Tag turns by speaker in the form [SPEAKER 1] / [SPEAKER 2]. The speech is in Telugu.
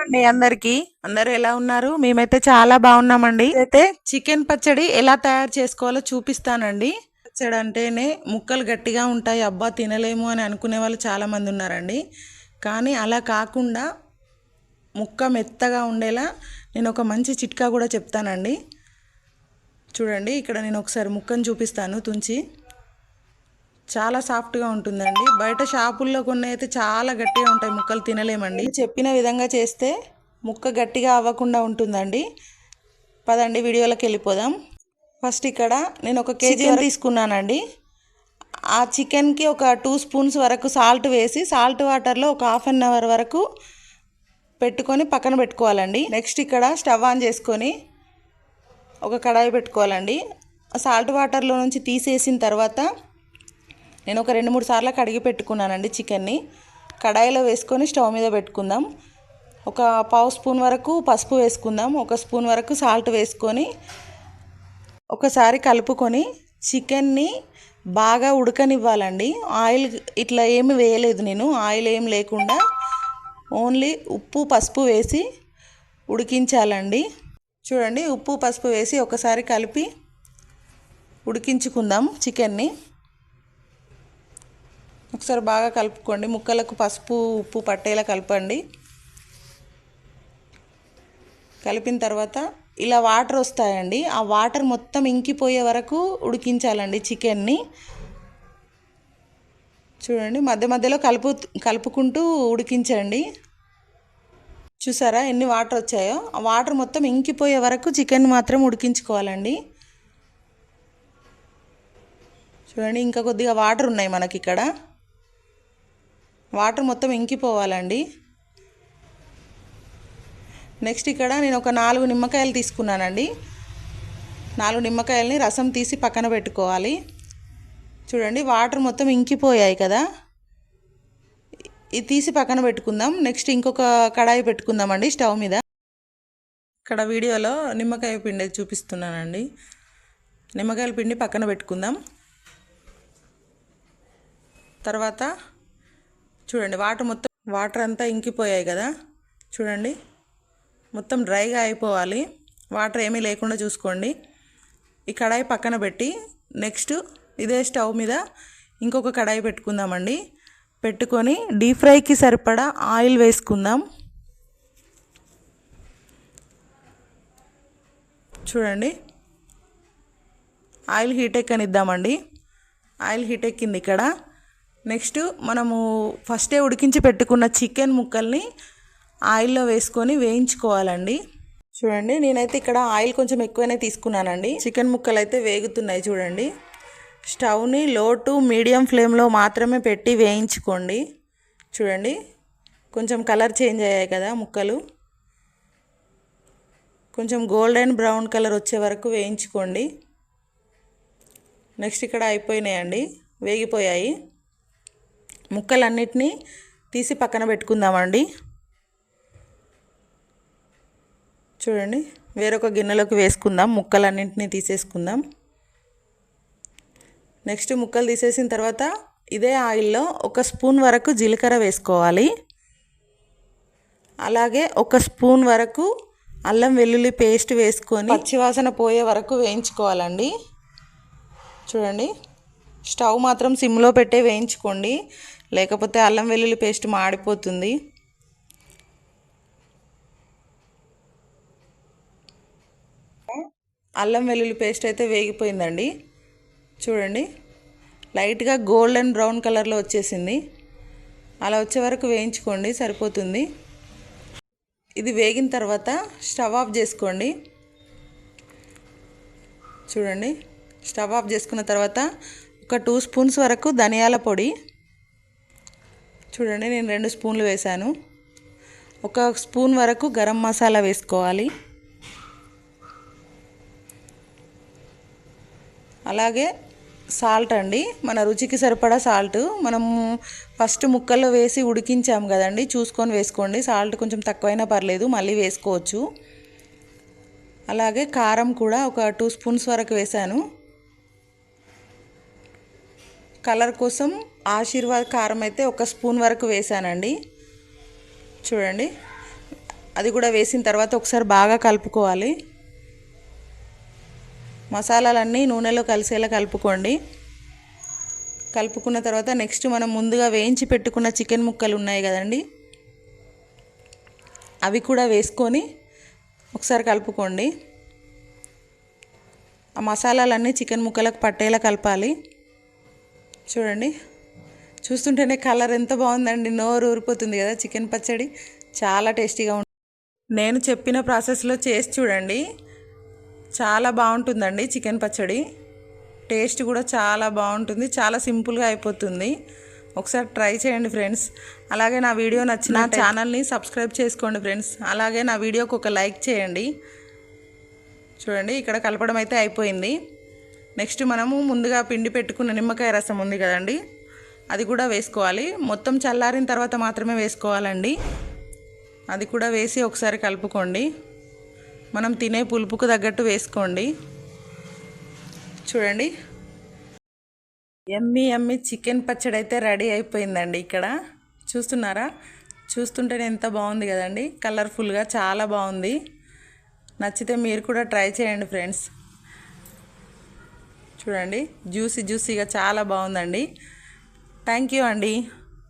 [SPEAKER 1] అండి అందరికి. అందరూ ఎలా ఉన్నారు? మేమైతే చాలా బాగున్నామండి. అయితే చికెన్ పచ్చడి ఎలా తయారు చేసుకోవాలో చూపిస్తానండి. పచ్చడి అంటేనే ముక్కలు గట్టిగా ఉంటాయి. అబ్బా తినలేము అని అనుకునే వాళ్ళు చాలా మంది ఉన్నారండి. కానీ అలా కాకుండా ముక్క మెత్తగా ఉండేలా నేను ఒక మంచి చిట్కా కూడా చెప్తానండి. చూడండి ఇక్కడ నేను ఒకసారి ముక్కను చూపిస్తాను తుంచి. చాలా సాఫ్ట్గా ఉంటుందండి. బయట షాపుల్లో కొన్ని అయితే చాలా గట్టిగా ఉంటాయి. ముక్కలు తినలేమండి. చెప్పిన విధంగా చేస్తే ముక్క గట్టిగా అవ్వకుండా ఉంటుందండి. పదండి వీడియోలోకి వెళ్ళిపోదాం. ఫస్ట్ ఇక్కడ నేను ఒక కేజీ తీసుకున్నానండి. ఆ చికెన్కి ఒక టూ స్పూన్స్ వరకు సాల్ట్ వేసి సాల్ట్ వాటర్లో ఒక హాఫ్ అన్ అవర్ వరకు పెట్టుకొని పక్కన పెట్టుకోవాలండి. నెక్స్ట్ ఇక్కడ స్టవ్ ఆన్ చేసుకొని ఒక కడాయి పెట్టుకోవాలండి. సాల్ట్ వాటర్లో నుంచి తీసేసిన తర్వాత నేను ఒక రెండు మూడు సార్లు కడిగి పెట్టుకున్నానండి చికెన్ని. కడాయిలో వేసుకొని స్టవ్ మీద పెట్టుకుందాం. ఒక పావు స్పూన్ వరకు పసుపు వేసుకుందాం. ఒక స్పూన్ వరకు సాల్ట్ వేసుకొని ఒకసారి కలుపుకొని చికెన్ని బాగా ఉడకనివ్వాలండి. ఆయిల్ ఇట్లా ఏమి వేయలేదు నేను. ఆయిల్ ఏం లేకుండా ఓన్లీ ఉప్పు పసుపు వేసి ఉడికించాలండి. చూడండి ఉప్పు పసుపు వేసి ఒకసారి కలిపి ఉడికించుకుందాం చికెన్ని. ఒకసారి బాగా కలుపుకోండి. ముక్కలకు పసుపు ఉప్పు పట్టేలా కలపండి. కలిపిన తర్వాత ఇలా వాటర్ వస్తాయండి. ఆ వాటర్ మొత్తం ఇంకిపోయే వరకు ఉడికించాలండి చికెన్ని. చూడండి మధ్య మధ్యలో కలుపు కలుపుకుంటూ ఉడికించండి. చూసారా ఎన్ని వాటర్ వచ్చాయో? ఆ వాటర్ మొత్తం ఇంకిపోయే వరకు చికెన్ మాత్రం ఉడికించుకోవాలండి. చూడండి ఇంకా కొద్దిగా వాటర్ ఉన్నాయి మనకి ఇక్కడ వాటర్ మొత్తం ఇంకిపోవాలండి. నెక్స్ట్ ఇక్కడ నేను ఒక నాలుగు నిమ్మకాయలు తీసుకున్నానండి. నాలుగు నిమ్మకాయలని రసం తీసి పక్కన పెట్టుకోవాలి. చూడండి వాటర్ మొత్తం ఇంకిపోయాయి కదా. ఇది తీసి పక్కన పెట్టుకుందాం. నెక్స్ట్ ఇంకొక కడాయి పెట్టుకుందామండి స్టవ్ మీద. ఇక్కడ వీడియోలో నిమ్మకాయ పిండి చూపిస్తున్నానండి. నిమ్మకాయల పిండి పక్కన పెట్టుకుందాం. తర్వాత చూడండి వాటర్ మొత్తం వాటర్ అంతా ఇంకిపోయాయి కదా? చూడండి మొత్తం డ్రైగా అయిపోవాలి. వాటర్ ఏమీ లేకుండా చూసుకోండి. ఈ కడాయి పక్కన పెట్టి నెక్స్ట్ ఇదే స్టవ్ మీద ఇంకొక కడాయి పెట్టుకుందామండి. పెట్టుకొని డీప్ ఫ్రైకి సరిపడా ఆయిల్ వేసుకుందాం. చూడండి ఆయిల్ హీట్ ఎక్కనిద్దామండి. ఆయిల్ హీట్ ఎక్కింది ఇక్కడ. నెక్స్ట్ మనము ఫస్టే ఉడికించి పెట్టుకున్న చికెన్ ముక్కల్ని ఆయిల్లో వేసుకొని వేయించుకోవాలండి. చూడండి నేనైతే ఇక్కడ ఆయిల్ కొంచెం ఎక్కువనే తీసుకున్నానండి. చికెన్ ముక్కలు అయితే వేగుతున్నాయి చూడండి. స్టవ్ని లో టు మీడియం ఫ్లేమ్లో మాత్రమే పెట్టి వేయించుకోండి. చూడండి కొంచెం కలర్ చేంజ్ అయ్యాయి కదా ముక్కలు. కొంచెం గోల్డెన్ బ్రౌన్ కలర్ వచ్చే వరకు వేయించుకోండి. నెక్స్ట్ ఇక్కడ అయిపోయినాయండి వేగిపోయాయి. ముక్కలన్నిటినీ తీసి పక్కన పెట్టుకుందామండి. చూడండి వేరొక గిన్నెలోకి వేసుకుందాం ముక్కలన్నింటినీ తీసేసుకుందాం. నెక్స్ట్ ముక్కలు తీసేసిన తర్వాత ఇదే ఆయిల్లో ఒక స్పూన్ వరకు జీలకర్ర వేసుకోవాలి. అలాగే ఒక స్పూన్ వరకు అల్లం వెల్లుల్లి పేస్ట్ వేసుకొని పచ్చివాసన పోయే వరకు వేయించుకోవాలండి. చూడండి స్టవ్ మాత్రం సిమ్లో పెట్టే వేయించుకోండి. లేకపోతే అల్లం వెల్లుల్లి పేస్ట్ మాడిపోతుంది. అల్లం వెల్లుల్లి పేస్ట్ అయితే వేగిపోయిందండి. చూడండి. లైట్గా గోల్డెన్ బ్రౌన్ కలర్లో వచ్చేసింది. అలా వచ్చే వరకు వేయించుకోండి సరిపోతుంది. ఇది వేగిన తర్వాత స్టవ్ ఆఫ్ చేసుకోండి. చూడండి. స్టవ్ ఆఫ్ చేసుకున్న తర్వాత ఒక టూ స్పూన్స్ వరకు ధనియాల పొడి చూడండి నేను రెండు స్పూన్లు వేశాను. ఒక స్పూన్ వరకు గరం మసాలా వేసుకోవాలి. అలాగే సాల్ట్ అండి. మన రుచికి సరిపడా సాల్ట్. మనము ఫస్ట్ ముక్కల్లో వేసి ఉడికించాం కదండి. చూసుకొని వేసుకోండి. సాల్ట్ కొంచెం తక్కువైనా పర్లేదు మళ్ళీ వేసుకోవచ్చు. అలాగే కారం కూడా ఒక టూ స్పూన్స్ వరకు వేసాను కలర్ కోసం ఆశీర్వాద్ కారం అయితే ఒక స్పూన్ వరకు వేసానండి చూడండి. అది కూడా వేసిన తర్వాత ఒకసారి బాగా కలుపుకోవాలి. మసాలాలన్నీ నూనెలో కలిసేలా కలుపుకోండి. కలుపుకున్న తర్వాత నెక్స్ట్ మనం ముందుగా వేయించి పెట్టుకున్న చికెన్ ముక్కలు ఉన్నాయి కదండి. అవి కూడా వేసుకొని ఒకసారి కలుపుకోండి. ఆ మసాలాలన్నీ చికెన్ ముక్కలకు పట్టేలా కలపాలి. చూడండి. చూస్తుంటేనే కలర్ ఎంత బాగుందండి. నోరు ఊరిపోతుంది కదా చికెన్ పచ్చడి. చాలా టేస్టీగా ఉంటుంది నేను చెప్పిన ప్రాసెస్లో చేసి చూడండి. చాలా బాగుంటుందండి చికెన్ పచ్చడి. టేస్ట్ కూడా చాలా బాగుంటుంది. చాలా సింపుల్గా అయిపోతుంది. ఒకసారి ట్రై చేయండి ఫ్రెండ్స్. అలాగే నా వీడియో నచ్చిన నా ఛానల్ని సబ్స్క్రైబ్ చేసుకోండి ఫ్రెండ్స్. అలాగే నా వీడియోకి ఒక లైక్ చేయండి. చూడండి ఇక్కడ కలపడం అయితే అయిపోయింది. నెక్స్ట్ మనము ముందుగా పిండి పెట్టుకున్న నిమ్మకాయ రసం ఉంది కదండి. అది కూడా వేసుకోవాలి. మొత్తం చల్లారిన తర్వాత మాత్రమే వేసుకోవాలండి. అది కూడా వేసి ఒకసారి కలుపుకోండి. మనం తినే పులుపుకు తగ్గట్టు వేసుకోండి. చూడండి. ఎమ్మి ఎమ్మి చికెన్ పచ్చడి అయితే రెడీ అయిపోయిందండి ఇక్కడ. చూస్తున్నారా? చూస్తుంటేనే ఎంత బాగుంది కదండి. కలర్ఫుల్గా చాలా బాగుంది. నచ్చితే మీరు కూడా ట్రై చేయండి ఫ్రెండ్స్. చూడండి. జ్యూసీ జ్యూసీగా చాలా బాగుందండి. థ్యాంక్ యూ అండి.